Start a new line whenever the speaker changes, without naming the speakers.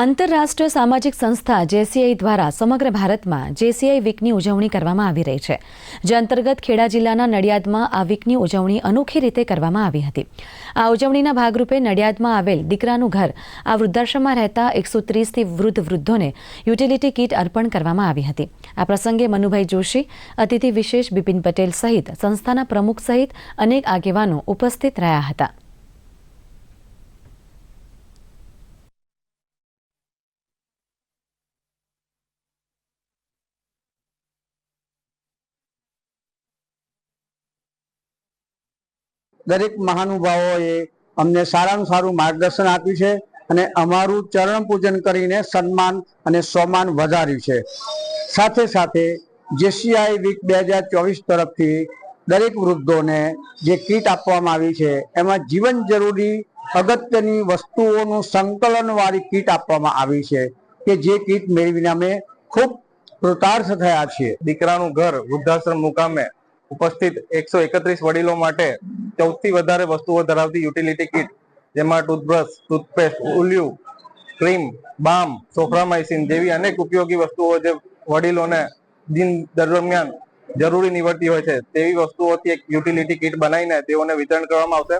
આંતરરાષ્ટ્રીય સામાજિક સંસ્થા જેસીઆઈ દ્વારા સમગ્ર ભારતમાં જેસીઆઈ વીકની ઉજવણી કરવામાં આવી રહી છે, જે અંતર્ગત ખેડા જિલ્લાના નડિયાદમાં આ વીકની ઉજવણી અનોખી રીતે કરવામાં આવી હતી. આ ઉજવણીના ભાગરૂપે નડિયાદમાં આવેલ દીકરાનું ઘર આ વૃદ્ધાશ્રમમાં રહેતા એકસો ત્રીસથી વૃદ્ધ વૃદ્ધોને યુટિલિટી કીટ અર્પણ કરવામાં આવી હતી. આ પ્રસંગે મનુભાઈ જોશી, અતિથિ વિશેષ બિપિન પટેલ સહિત સંસ્થાના પ્રમુખ સહિત અનેક આગેવાનો ઉપસ્થિત રહ્યા હતા.
દરેક મહાનુભાવોએ અમને સારામાં સારું માર્ગદર્શન આપ્યું છે અને અમારું ચરણ પૂજન કરીને સન્માન અને સન્માન વધાર્યું છે. સાથે સાથે જેસીઆઈ વીક બે હજાર ચોવીસ તરફથી દરેક વૃદ્ધોને જે કીટ આપવામાં આવી છે, એમાં જીવન જરૂરી અગત્યની વસ્તુઓનું સંકલનવાળી કીટ આપવામાં આવી છે કે જે કીટ મેળવીને અમે ખૂબ કૃતાર્થ થયા છીએ.
દીકરાનું ઘર વૃદ્ધાશ્રમ મુકામે ઉપસ્થિત એકસો એકત્રીસ વડીલો માટે ચૌદથી વધારે વસ્તુઓ ધરાવતી યુટિલિટી કિટ જેમાં ટૂથબ્રશ ટૂથપેસ્ટ ઉલ્યુ ક્રીમ બામ સોફ્રામાઇસિન જેવી અનેક ઉપયોગી વસ્તુઓ જે વડીલોને દિન દરમિયાન જરૂરી નીવડતી હોય છે. તેવી વસ્તુઓથી એક યુટિલિટી કિટ બનાવીને તેઓને વિતરણ કરવામાં આવશે.